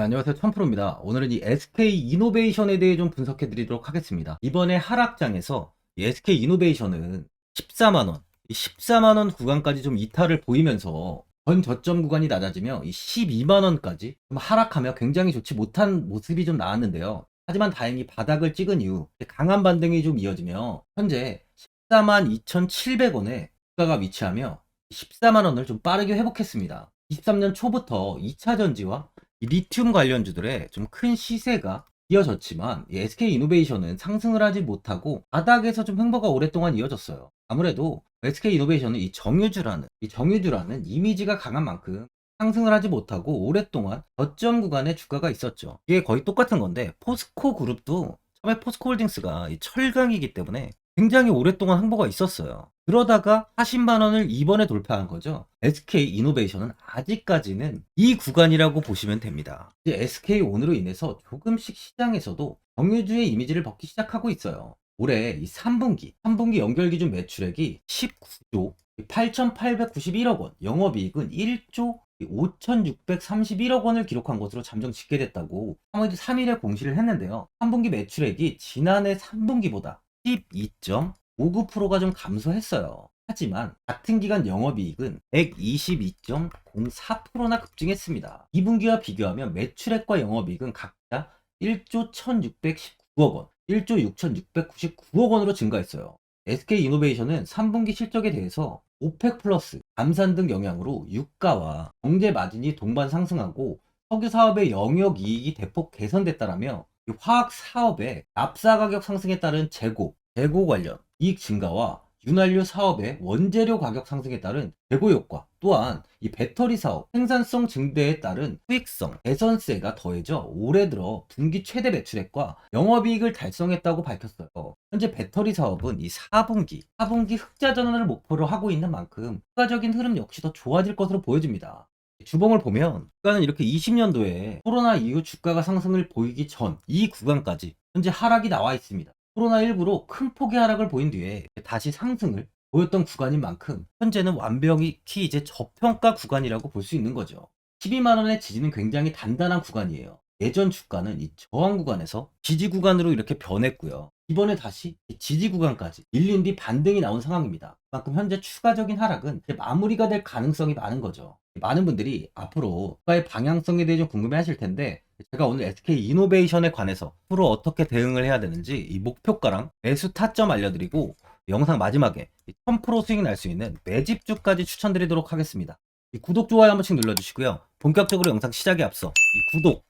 네, 안녕하세요. 천프로입니다. 오늘은 이 SK 이노베이션에 대해 좀 분석해 드리도록 하겠습니다. 이번에 하락장에서 이 SK 이노베이션은 14만원, 14만원 구간까지 좀 이탈을 보이면서 전 저점 구간이 낮아지며 이 12만원까지 좀 하락하며 굉장히 좋지 못한 모습이 좀 나왔는데요. 하지만 다행히 바닥을 찍은 이후 강한 반등이 좀 이어지며 현재 14만 2,700원에 주가가 위치하며 14만원을 좀 빠르게 회복했습니다. 23년 초부터 2차 전지와 이 리튬 관련주들의 좀 큰 시세가 이어졌지만 이 SK 이노베이션은 상승을 하지 못하고 바닥에서 좀 횡보가 오랫동안 이어졌어요. 아무래도 SK 이노베이션은 이 정유주라는 이 정유주라는 이미지가 강한 만큼 상승을 하지 못하고 오랫동안 저점 구간에 주가가 있었죠. 이게 거의 똑같은 건데 포스코 그룹도 처음에 포스코 홀딩스가 이 철강이기 때문에 굉장히 오랫동안 횡보가 있었어요. 그러다가 40만 원을 이번에 돌파한 거죠. SK 이노베이션은 아직까지는 이 구간이라고 보시면 됩니다. SK 온으로 인해서 조금씩 시장에서도 정유주의 이미지를 벗기 시작하고 있어요. 올해 이 3분기, 3분기 연결 기준 매출액이 19조 8,891억 원, 영업이익은 1조 5,631억 원을 기록한 것으로 잠정 집계됐다고 3월 3일에 공시를 했는데요. 3분기 매출액이 지난해 3분기보다 12.59%가 좀 감소했어요. 하지만 같은 기간 영업이익은 122.04%나 급증했습니다. 2분기와 비교하면 매출액과 영업이익은 각자 1조 1,619억 원, 1조 6,699억 원으로 증가했어요. SK 이노베이션은 3분기 실적에 대해서 오펙 플러스, 감산 등 영향으로 유가와 경제 마진이 동반 상승하고 석유 사업의 영역 이익이 대폭 개선됐다라며 이 화학 사업의 납사 가격 상승에 따른 재고, 재고 관련 이익 증가와 윤활유 사업의 원재료 가격 상승에 따른 재고 효과, 또한 이 배터리 사업 생산성 증대에 따른 수익성 개선세가 더해져 올해 들어 분기 최대 매출액과 영업이익을 달성했다고 밝혔어요. 현재 배터리 사업은 이 4분기, 4분기 흑자 전환을 목표로 하고 있는 만큼 추가적인 흐름 역시 더 좋아질 것으로 보여집니다. 주봉을 보면 주가는 이렇게 20년도에 코로나 이후 주가가 상승을 보이기 전 이 구간까지 현재 하락이 나와 있습니다. 코로나19로 큰 폭의 하락을 보인 뒤에 다시 상승을 보였던 구간인 만큼 현재는 완벽히 이제 저평가 구간이라고 볼 수 있는 거죠. 12만원의 지지는 굉장히 단단한 구간이에요. 예전 주가는 이 저항 구간에서 지지 구간으로 이렇게 변했고요. 이번에 다시 지지 구간까지 밀린 뒤 반등이 나온 상황입니다. 그만큼 현재 추가적인 하락은 마무리가 될 가능성이 많은 거죠. 많은 분들이 앞으로 주가의 방향성에 대해 좀 궁금해 하실 텐데 제가 오늘 SK 이노베이션에 관해서 앞으로 어떻게 대응을 해야 되는지 이 목표가랑 매수 타점 알려드리고 영상 마지막에 1000% 수익 날 수 있는 매집주까지 추천드리도록 하겠습니다. 이 구독, 좋아요 한 번씩 눌러주시고요. 본격적으로 영상 시작에 앞서 이 구독, 이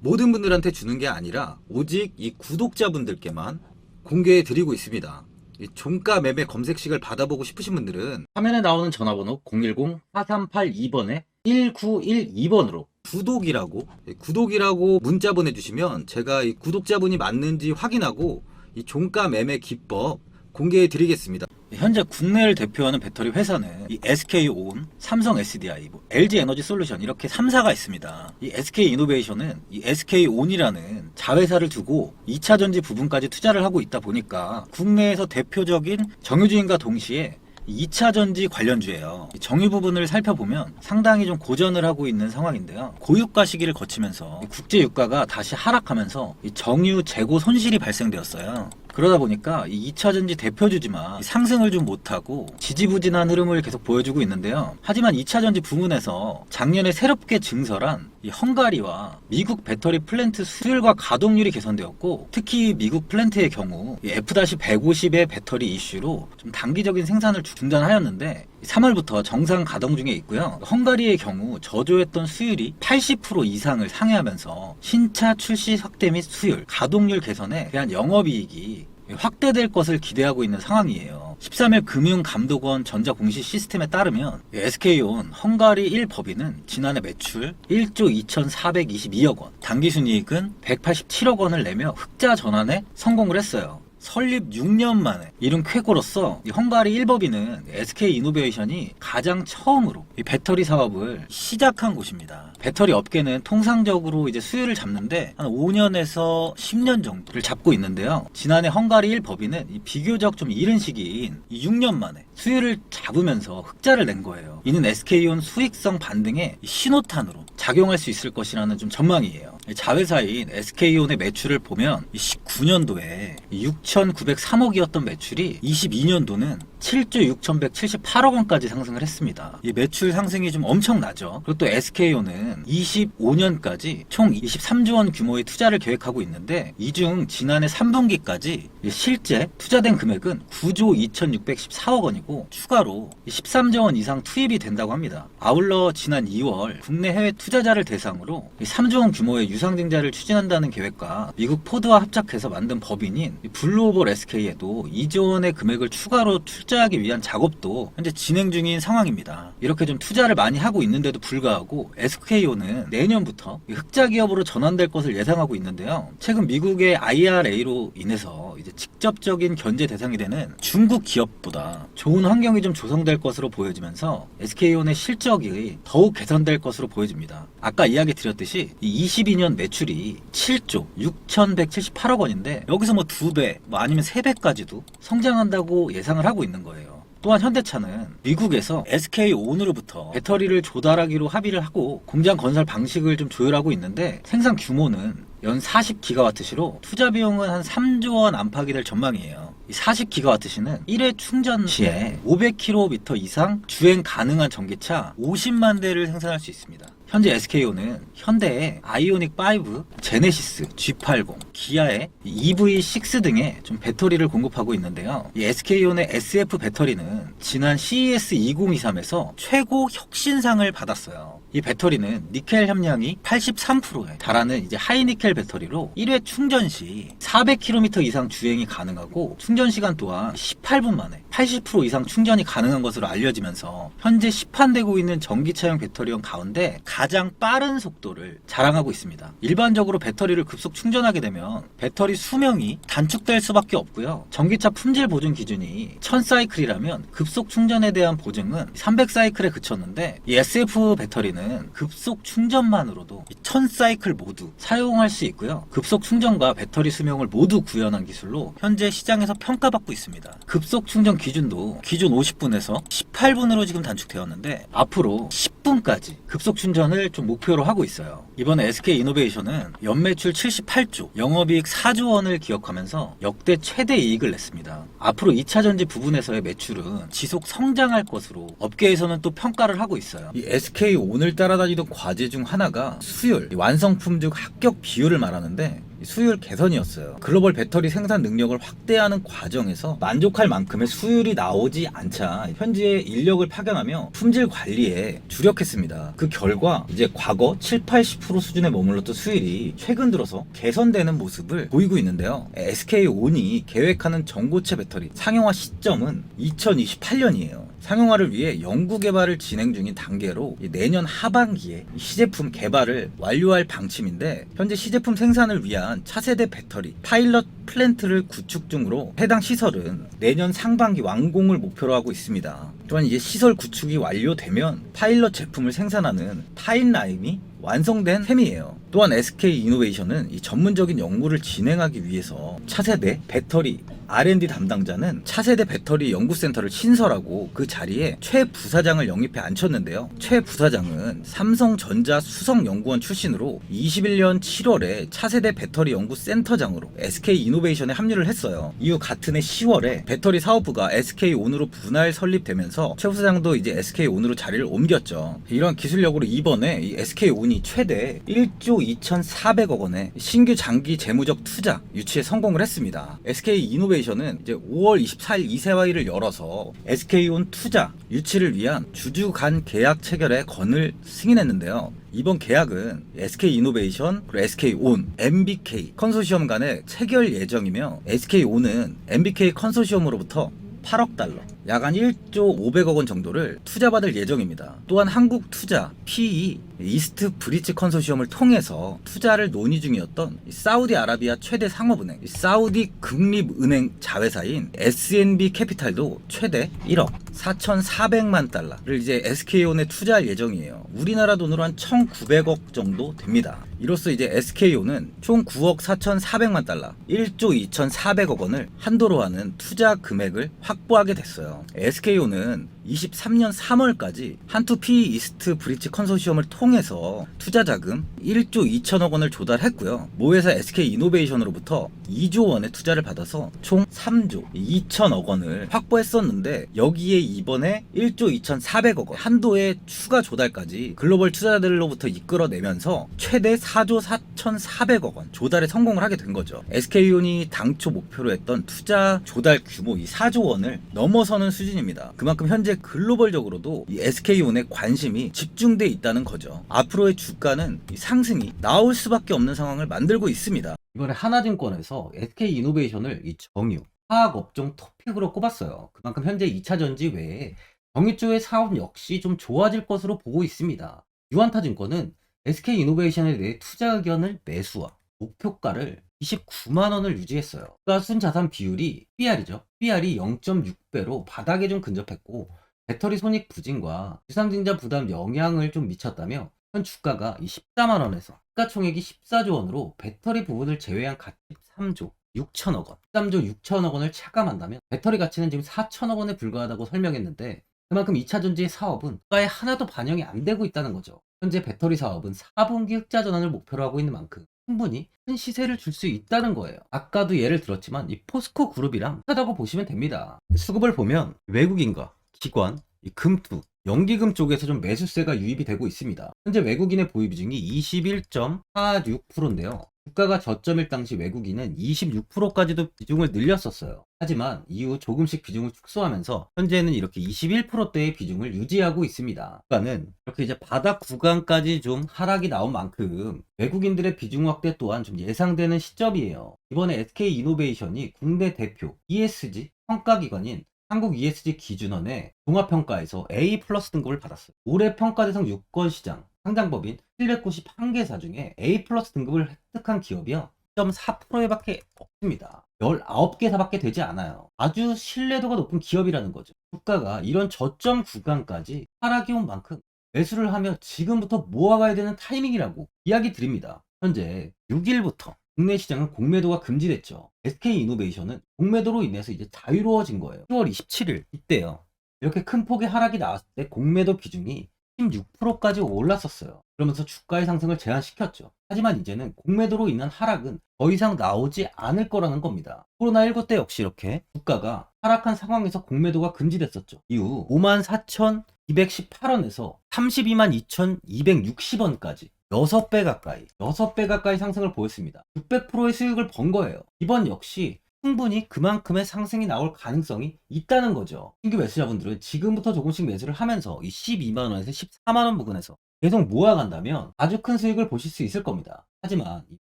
모든 분들한테 주는 게 아니라 오직 이 구독자분들께만 공개해 드리고 있습니다. 이 종가 매매 검색식을 받아보고 싶으신 분들은 화면에 나오는 전화번호 010-4382번에 1912번으로 구독이라고 예, 구독이라고 문자 보내주시면 제가 이 구독자분이 맞는지 확인하고 이 종가 매매 기법 공개해 드리겠습니다. 현재 국내를 대표하는 배터리 회사는 이 SK온, 삼성 SDI, 뭐 LG 에너지 솔루션 이렇게 3사가 있습니다. 이 SK 이노베이션은 이 SK온이라는 자회사를 두고 2차 전지 부분까지 투자를 하고 있다 보니까 국내에서 대표적인 정유주인과 동시에 2차 전지 관련주예요. 이 정유 부분을 살펴보면 상당히 좀 고전을 하고 있는 상황인데요. 고유가 시기를 거치면서 이 국제 유가가 다시 하락하면서 이 정유 재고 손실이 발생되었어요. 그러다 보니까 이 2차 전지 대표주지만 상승을 좀 못하고 지지부진한 흐름을 계속 보여주고 있는데요. 하지만 2차 전지 부문에서 작년에 새롭게 증설한 이 헝가리와 미국 배터리 플랜트 수율과 가동률이 개선되었고 특히 미국 플랜트의 경우 이 F-150의 배터리 이슈로 좀 단기적인 생산을 중단하였는데 3월부터 정상 가동 중에 있고요. 헝가리의 경우 저조했던 수율이 80% 이상을 상회하면서 신차 출시 확대 및 수율, 가동률 개선에 대한 영업이익이 확대될 것을 기대하고 있는 상황이에요. 13일 금융감독원 전자공시 시스템에 따르면 SK온 헝가리 1법인은 지난해 매출 1조 2,422억 원, 당기순이익은 187억 원을 내며 흑자 전환에 성공을 했어요. 설립 6년 만에 이룬 쾌거로서 이 헝가리 1법인은 SK 이노베이션이 가장 처음으로 이 배터리 사업을 시작한 곳입니다. 배터리 업계는 통상적으로 이제 수율을 잡는데 한 5년에서 10년 정도를 잡고 있는데요. 지난해 헝가리 1법인은 이 비교적 좀 이른 시기인 이 6년 만에 수율을 잡으면서 흑자를 낸 거예요. 이는 SK온 수익성 반등의 이 신호탄으로 작용할 수 있을 것이라는 좀 전망이에요. 자회사인 SK온의 매출을 보면 19년도에 6,903억이었던 매출이 22년도는 7조 6,178억 원까지 상승을 했습니다. 이 매출 상승이 좀 엄청나죠. 그리고 또 SK온은 25년까지 총 23조 원 규모의 투자를 계획하고 있는데 이 중 지난해 3분기까지 실제 투자된 금액은 9조 2,614억 원이고 추가로 13조 원 이상 투입이 된다고 합니다. 아울러 지난 2월 국내 해외 투자자를 대상으로 3조 원 규모의 유상증자를 추진한다는 계획과 미국 포드와 합작해서 만든 법인인 블루오벌 SK에도 2조 원의 금액을 추가로 투자하기 위한 작업도 현재 진행 중인 상황입니다. 이렇게 좀 투자를 많이 하고 있는데도 불구하고 SKO는 내년부터 흑자 기업으로 전환될 것을 예상하고 있는데요. 최근 미국의 IRA로 인해서 이제 직접적인 견제 대상이 되는 중국 기업보다 좋은 환경이 좀 조성될 것으로 보여지면서 SK온의 실적이 더욱 개선될 것으로 보여집니다. 아까 이야기 드렸듯이 이 22년 매출이 7조 6,178억 원인데 여기서 뭐 두 배, 뭐 아니면 세 배까지도 성장한다고 예상을 하고 있는 거예요. 또한 현대차는 미국에서 SK온으로부터 배터리를 조달하기로 합의를 하고 공장 건설 방식을 좀 조율하고 있는데 생산 규모는 연 40기가와트시로 투자 비용은 한 3조 원 안팎이 될 전망이에요. 이 40기가와트시는 1회 충전 시에 500km 이상 주행 가능한 전기차 50만 대를 생산할 수 있습니다. 현재 SKO는 현대의 아이오닉 5, 제네시스, G80, 기아의 EV6 등의 좀 배터리를 공급하고 있는데요. 이 SK온의 SF 배터리는 지난 CES 2023에서 최고 혁신상을 받았어요. 이 배터리는 니켈 함량이 83%에 달하는 이제 하이니켈 배터리로 1회 충전 시 400km 이상 주행이 가능하고 충전 시간 또한 18분 만에 80% 이상 충전이 가능한 것으로 알려지면서 현재 시판되고 있는 전기차용 배터리형 가운데 가장 빠른 속도를 자랑하고 있습니다. 일반적으로 배터리를 급속 충전하게 되면 배터리 수명이 단축될 수밖에 없고요. 전기차 품질 보증 기준이 1000사이클이라면 급속 충전에 대한 보증은 300사이클에 그쳤는데 이 SF 배터리는 급속 충전만으로도 1000사이클 모두 사용할 수 있고요. 급속 충전과 배터리 수명을 모두 구현한 기술로 현재 시장에서 평가받고 있습니다. 급속 충전 기준도 기존 50분에서 18분으로 지금 단축되었는데 앞으로 10분까지 급속 충전 을 1000억원을 좀 목표로 하고 있어요. 이번에 SK 이노베이션은 연매출 78조, 영업이익 4조 원을 기록하면서 역대 최대 이익을 냈습니다. 앞으로 2차 전지 부분에서의 매출은 지속 성장할 것으로 업계에서는 또 평가를 하고 있어요. 이 SK 오늘 따라다니던 과제 중 하나가 수율, 이 완성품 중 합격 비율을 말하는데 이 수율 개선이었어요. 글로벌 배터리 생산 능력을 확대하는 과정에서 만족할 만큼의 수율이 나오지 않자 현지에 인력을 파견하며 품질 관리에 주력했습니다. 그 결과 이제 과거 7, 80% 수준에 머물렀던 수율이 최근 들어서 개선되는 모습을 보이고 있는데요. SK온이 계획하는 전고체 배터리 상용화 시점은 2028년이에요. 상용화를 위해 연구 개발을 진행 중인 단계로 이 내년 하반기에 이 시제품 개발을 완료할 방침인데 현재 시제품 생산을 위한 차세대 배터리 파일럿 플랜트를 구축 중으로 해당 시설은 내년 상반기 완공을 목표로 하고 있습니다. 또한 이제 시설 구축이 완료되면 파일럿 제품을 생산하는 타임라인이 완성된 셈이에요. 또한 SK 이노베이션은 이 전문적인 연구를 진행하기 위해서 차세대 배터리 R&D 담당자는 차세대 배터리 연구센터를 신설하고 그 자리에 최 부사장을 영입해 앉혔는데요. 최 부사장은 삼성전자 수석연구원 출신으로 21년 7월에 차세대 배터리 연구센터장으로 SK 이노베이션에 합류를 했어요. 이후 같은 해 10월에 배터리 사업부가 SK 온으로 분할 설립되면서 최 부사장도 이제 SK 온으로 자리를 옮겼죠. 이런 기술력으로 이번에 이 SK 온이 최대 1조 2,400억 원의 신규 장기 재무적 투자 유치에 성공을 했습니다. SK 이노베이션 은 이제 5월 24일 이세화일을 열어서 SK온 투자 유치를 위한 주주 간 계약 체결에 건을 승인했는데요. 이번 계약은 SK 이노베이션 그리고 SK 온, MBK 컨소시엄 간의 체결 예정이며 SK 온은 MBK 컨소시엄으로부터 8억 달러, 약 한 1조 500억 원 정도를 투자받을 예정입니다. 또한 한국 투자 PE 이스트 브리지 컨소시엄을 통해서 투자를 논의 중이었던 이 사우디아라비아 최대 상업은행 이 사우디 국립은행 자회사인 SNB 캐피탈도 최대 1억 4,400만 달러를 이제 SK온에 투자할 예정이에요. 우리나라 돈으로 한 1,900억 정도 됩니다. 이로써 이제 SK온은 총 9억 4,400만 달러, 1조 2,400억 원을 한도로 하는 투자 금액을 확보하게 됐어요. SK온은 23년 3월까지 한투 PE 이스트 브리지 컨소시엄을 통해서 투자 자금 1조 2천억 원을 조달했고요. 모회사 SK 이노베이션으로부터 2조 원의 투자를 받아서 총 3조 2천억 원을 확보했었는데 여기에 이번에 1조 2,400억 원 한도의 추가 조달까지 글로벌 투자자들로부터 이끌어내면서 최대 4조 4,400억 원 조달에 성공을 하게 된 거죠. SK온이 당초 목표로 했던 투자 조달 규모 이 4조 원을 넘어서는 수준입니다. 그만큼 현재 글로벌적으로도 이 SK온의 관심이 집중돼 있다는 거죠. 앞으로의 주가는 이 상승이 나올 수밖에 없는 상황을 만들고 있습니다. 이번에 하나증권에서 SK 이노베이션을 이 정유, 화학 업종 토픽으로 꼽았어요. 그만큼 현재 2차 전지 외에 정유 쪽의 사업 역시 좀 좋아질 것으로 보고 있습니다. 유한타증권은 SK 이노베이션에 대해 투자 의견을 매수와 목표가를 29만 원을 유지했어요. 그러니까 순자산 비율이 PR이죠. PR이 0.6배로 바닥에 좀 근접했고 배터리 손익 부진과 유상증자 부담 영향을 좀 미쳤다며 현 주가가 이 14만 원에서 시가총액이 14조 원으로 배터리 부분을 제외한 가치 3조 6천억 원, 13조 6천억 원을 차감한다면 배터리 가치는 지금 4천억 원에 불과하다고 설명했는데 그만큼 2차 전지의 사업은 주가에 하나도 반영이 안 되고 있다는 거죠. 현재 배터리 사업은 4분기 흑자 전환을 목표로 하고 있는 만큼 충분히 큰 시세를 줄 수 있다는 거예요. 아까도 예를 들었지만 이 포스코 그룹이랑 비슷하다고 보시면 됩니다. 수급을 보면 외국인과 기관, 이 금투, 연기금 쪽에서 좀 매수세가 유입이 되고 있습니다. 현재 외국인의 보유 비중이 21.46%인데요. 주가가 저점일 당시 외국인은 26%까지도 비중을 늘렸었어요. 하지만 이후 조금씩 비중을 축소하면서 현재는 이렇게 21%대의 비중을 유지하고 있습니다. 주가는 이렇게 이제 바닥 구간까지 좀 하락이 나온 만큼 외국인들의 비중 확대 또한 좀 예상되는 시점이에요. 이번에 SK 이노베이션이 국내 대표 ESG 평가기관인 한국 ESG 기준원의 종합평가에서 A 플러스 등급을 받았어요. 올해 평가 대상 유권 시장 상장법인 791개사 중에 A 플러스 등급을 획득한 기업이요. 0.4%에밖에 없습니다. 19개사밖에 되지 않아요. 아주 신뢰도가 높은 기업이라는 거죠. 주가가 이런 저점 구간까지 하락이 온 만큼 매수를 하며 지금부터 모아가야 되는 타이밍이라고 이야기 드립니다. 현재 6일부터 국내 시장은 공매도가 금지됐죠. SK 이노베이션은 공매도로 인해서 이제 자유로워진 거예요. 10월 27일 이때요. 이렇게 큰 폭의 하락이 나왔을 때 공매도 비중이 16%까지 올랐었어요. 그러면서 주가의 상승을 제한시켰죠. 하지만 이제는 공매도로 인한 하락은 더 이상 나오지 않을 거라는 겁니다. 코로나19 때 역시 이렇게 주가가 하락한 상황에서 공매도가 금지됐었죠. 이후 54,218원에서 322,260원까지 6배 가까이, 6배 가까이 상승을 보였습니다. 600%의 수익을 번 거예요. 이번 역시 충분히 그만큼의 상승이 나올 가능성이 있다는 거죠. 신규 매수자분들은 지금부터 조금씩 매수를 하면서 이 12만원에서 14만원 부근에서 계속 모아간다면 아주 큰 수익을 보실 수 있을 겁니다. 하지만 이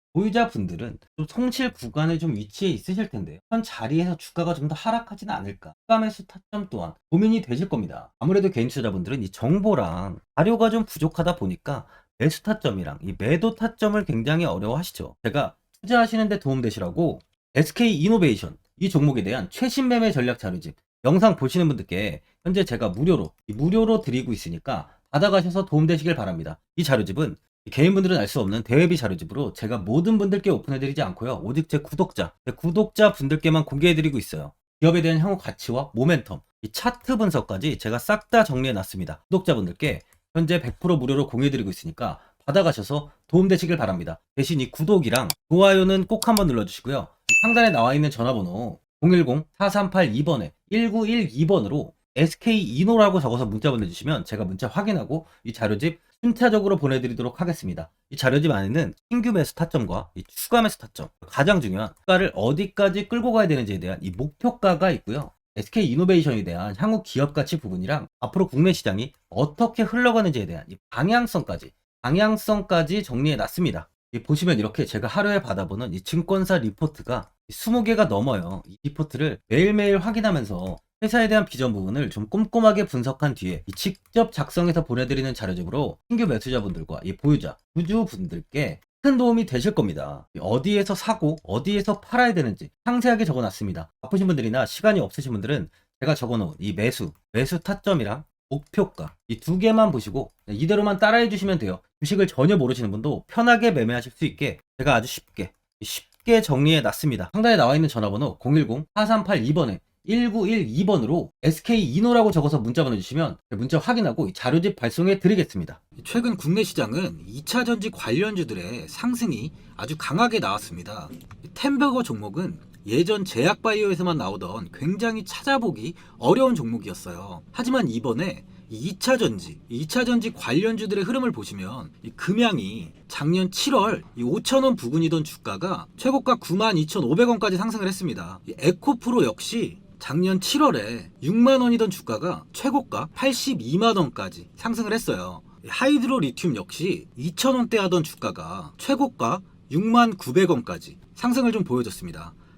보유자분들은 좀 성실 구간에 좀 위치해 있으실 텐데요. 현 자리에서 주가가 좀 더 하락하지는 않을까. 추가 매수 타점 또한 고민이 되실 겁니다. 아무래도 개인 투자자분들은 이 정보랑 자료가 좀 부족하다 보니까 매수 타점이랑 이 매도 타점을 굉장히 어려워하시죠. 제가 투자하시는데 도움되시라고 SK 이노베이션 이 종목에 대한 최신 매매 전략 자료집 영상 보시는 분들께 현재 제가 무료로 이 무료로 드리고 있으니까 받아가셔서 도움되시길 바랍니다. 이 자료집은 개인분들은 알 수 없는 대외비 자료집으로 제가 모든 분들께 오픈해드리지 않고요. 오직 제 구독자, 제 구독자 분들께만 공개해드리고 있어요. 기업에 대한 향후 가치와 모멘텀, 이 차트 분석까지 제가 싹 다 정리해놨습니다. 구독자분들께 현재 100% 무료로 공유해드리고 있으니까 받아가셔서 도움되시길 바랍니다. 대신 이 구독이랑 좋아요는 꼭 한번 눌러주시고요. 상단에 나와 있는 전화번호 010-4382번에 1912번으로 SK이노라고 적어서 문자 보내주시면 제가 문자 확인하고 이 자료집 순차적으로 보내드리도록 하겠습니다. 이 자료집 안에는 신규 매수 타점과 이 추가 매수 타점, 가장 중요한 주가를 어디까지 끌고 가야 되는지에 대한 이 목표가가 있고요. SK 이노베이션에 대한 향후 기업 가치 부분이랑 앞으로 국내 시장이 어떻게 흘러가는지에 대한 이 방향성까지 방향성까지 정리해 놨습니다. 이 보시면 이렇게 제가 하루에 받아보는 이 증권사 리포트가 20개가 넘어요. 이 리포트를 매일매일 확인하면서 회사에 대한 비전 부분을 좀 꼼꼼하게 분석한 뒤에 이 직접 작성해서 보내드리는 자료집으로 신규 매수자분들과 이 보유자, 주주분들께 큰 도움이 되실 겁니다. 어디에서 사고, 어디에서 팔아야 되는지 상세하게 적어놨습니다. 바쁘신 분들이나 시간이 없으신 분들은 제가 적어놓은 이 매수, 매수 타점이랑 목표가 이 두 개만 보시고 이대로만 따라해 주시면 돼요. 주식을 전혀 모르시는 분도 편하게 매매하실 수 있게 제가 아주 쉽게 쉽게 정리해 놨습니다. 상단에 나와 있는 전화번호 010-4382번에 1912번으로 SK이노라고 적어서 문자 보내주시면 문자 확인하고 이 자료집 발송해 드리겠습니다. 최근 국내 시장은 2차 전지 관련주들의 상승이 아주 강하게 나왔습니다. 템버거 종목은 예전 제약바이오에서만 나오던 굉장히 찾아보기 어려운 종목이었어요. 하지만 이번에 2차 전지, 2차 전지 관련주들의 흐름을 보시면 이 금양이 작년 7월 5천원 부근이던 주가가 최고가 92,500원까지 상승을 했습니다. 이 에코프로 역시 작년 7월에 6만 원이던 주가가 최고가 82만 원까지 상승을 했어요. 하이드로 리튬 역시 2,000원대 하던 주가가 최고가 6만 900원까지 상승을 좀 보여줬습니다.